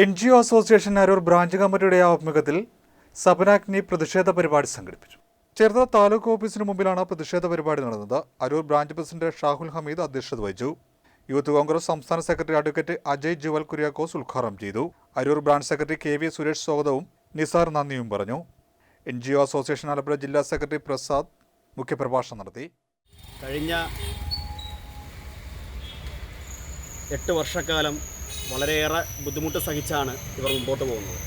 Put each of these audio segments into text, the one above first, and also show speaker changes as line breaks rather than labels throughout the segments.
N G O association Aroor branch കമ്മിറ്റിയുടെ ആഭിമുഖ്യത്തിൽ സബനാഗ്നി പ്രതിഷേധ പരിപാടി സംഘടിപ്പിച്ചു. ചേർത്ത താലൂക്ക് ഓഫീസിന് മുമ്പിലാണ് പ്രതിഷേധ പരിപാടി നടന്നത്. അരൂർ ബ്രാഞ്ച് പ്രസിഡന്റ് ഷാഹുൽ ഹമീദ് അധ്യക്ഷത വഹിച്ചു. യൂത്ത് കോൺഗ്രസ് സംസ്ഥാന സെക്രട്ടറി അഡ്വക്കേറ്റ് അജയ് ജുവൽ കുര്യാക്കോസ് ഉദ്ഘാടനം ചെയ്തു. Aroor branch secretary K V Suresh സ്വാഗതവും നിസാർ നന്ദിയും പറഞ്ഞു. N G O association Alappuzha ജില്ലാ സെക്രട്ടറി പ്രസാദ് മുഖ്യപ്രഭാഷണം നടത്തി.
കഴിഞ്ഞ എട്ട് വർഷക്കാലം വളരെയേറെ ബുദ്ധിമുട്ട് സഹിച്ചാണ് ഇവർ മുമ്പോട്ട് പോകുന്നത്.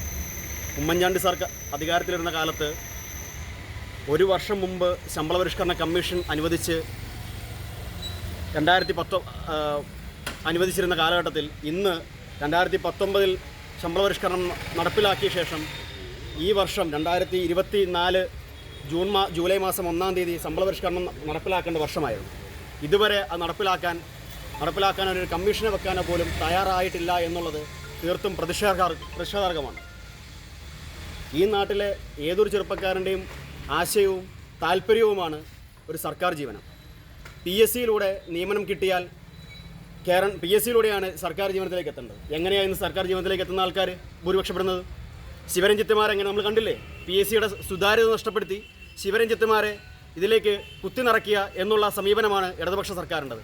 ഉമ്മൻചാണ്ടി സർക്കാർ അധികാരത്തിലിരുന്ന കാലത്ത് ഒരു വർഷം മുമ്പ് ശമ്പള പരിഷ്കരണ കമ്മീഷൻ അനുവദിച്ച് രണ്ടായിരത്തി പത്തൊ അനുവദിച്ചിരുന്ന കാലഘട്ടത്തിൽ ഇന്ന് രണ്ടായിരത്തി പത്തൊമ്പതിൽ ശമ്പള പരിഷ്കരണം നടപ്പിലാക്കിയ ശേഷം ഈ വർഷം രണ്ടായിരത്തി ഇരുപത്തി നാല് ജൂൺ മാ ജൂലൈ മാസം ഒന്നാം തീയതി ശമ്പള പരിഷ്കരണം നടപ്പിലാക്കേണ്ട വർഷമായിരുന്നു. ഇതുവരെ അത് നടപ്പിലാക്കാൻ നടപ്പിലാക്കാൻ ഒരു കമ്മീഷനെ വെക്കാനോ പോലും തയ്യാറായിട്ടില്ല എന്നുള്ളത് തീർത്തും പ്രതിഷേധ പ്രതിഷേധാർഹമാണ്. ഈ നാട്ടിലെ ഏതൊരു ചെറുപ്പക്കാരന്റെയും ആശയവും താല്പര്യവുമാണ് ഒരു സർക്കാർ ജീവനം. പി എസ് സിയിലൂടെ നിയമനം കിട്ടിയാൽ കേരള പി എസ് സിയിലൂടെയാണ് സർക്കാർ ജീവനത്തിലേക്ക് എത്തേണ്ടത്. എങ്ങനെയാണ് ഇന്ന് സർക്കാർ ജീവനത്തിലേക്ക് എത്തുന്ന ആൾക്കാർ ഭൂരിപക്ഷപ്പെടുന്നത്? ശിവരഞ്ജിത്തുമാരെ എങ്ങനെ നമ്മൾ കണ്ടില്ലേ? പി എസ് സിയുടെ സുതാര്യത നഷ്ടപ്പെടുത്തി ശിവരഞ്ജിത്തുമാരെ ഇതിലേക്ക് കുത്തി നിറയ്ക്കുക എന്നുള്ള സമീപനമാണ് ഇടതുപക്ഷ സർക്കാരിന്റെത്.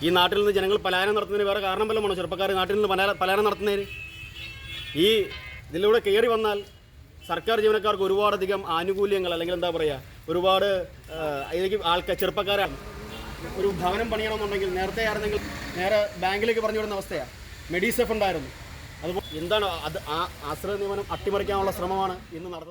ഈ നാട്ടിൽ നിന്ന് ജനങ്ങൾ പലായനം നടത്തുന്നതിന് വേറെ കാരണം വല്ലതുമാണോ ചെറുപ്പക്കാർ നാട്ടിൽ നിന്ന് പലാ- പലായനം നടത്തുന്നതിന്? ഈ ഇതിലൂടെ കയറി വന്നാൽ സർക്കാർ ജീവനക്കാർക്ക് ഒരുപാടധികം ആനുകൂല്യങ്ങൾ അല്ലെങ്കിൽ എന്താ പറയുക ഒരുപാട് അതിലേക്ക് ആൾക്കാർ ചെറുപ്പക്കാരാണ് ഒരു ഭവനം പണിയണമെന്നുണ്ടെങ്കിൽ നേരത്തെ ആയിരുന്നെങ്കിൽ നേരെ ബാങ്കിലേക്ക് പറഞ്ഞു വിടുന്ന അവസ്ഥയാണ് മെഡിസെഫ് ഉണ്ടായിരുന്നു. അതുപോലെ എന്താണ് അത് ആ ആശ്രയ നിയമനം അട്ടിമറിക്കാനുള്ള ശ്രമമാണ് ഇന്ന് നടത്തുന്നത്